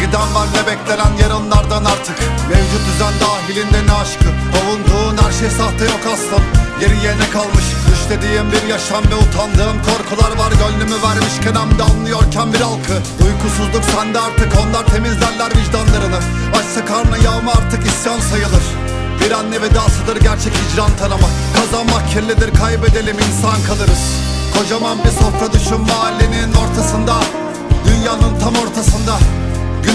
giden var ne beklenen yarınlardan artık. Mevcut düzen dahilinde ne aşkı? Avunduğun her şey sahte yok aslan. Geriye ne kalmış? Düşlediğim bir yaşam ve utandığım korkular var. Gönlümü vermişken hem de anlıyorken bir halkı. Uykusuzluk sende artık onlar temizlerler vicdanlarını. Açsa karnı yağma artık isyan sayılır. Bir anne vedasıdır gerçek hicran tanıma Kazanmak kirlidir kaybedelim insan kalırız. Kocaman bir sofra düşün mahallenin ortasında. Dünyanın tam ortasında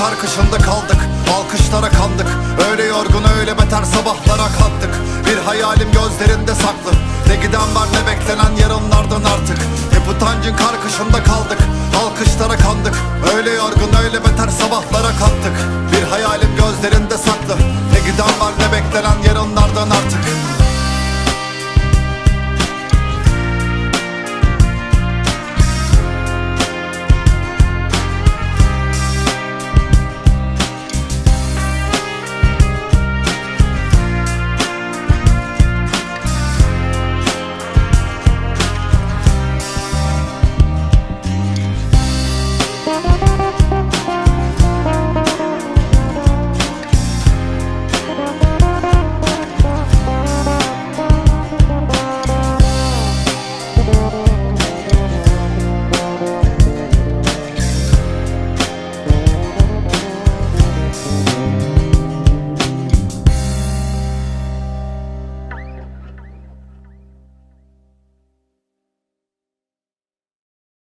utancın karkışında kaldık Alkışlara kandık. Öyle yorgun öyle beter sabahlara kalktık Bir hayalim gözlerinde saklı. Ne giden var ne beklenen yarınlardan artık. Hep utancın karkışında kaldık Alkışlara kandık. Öyle yorgun öyle beter sabahlara kalktık Bir hayalim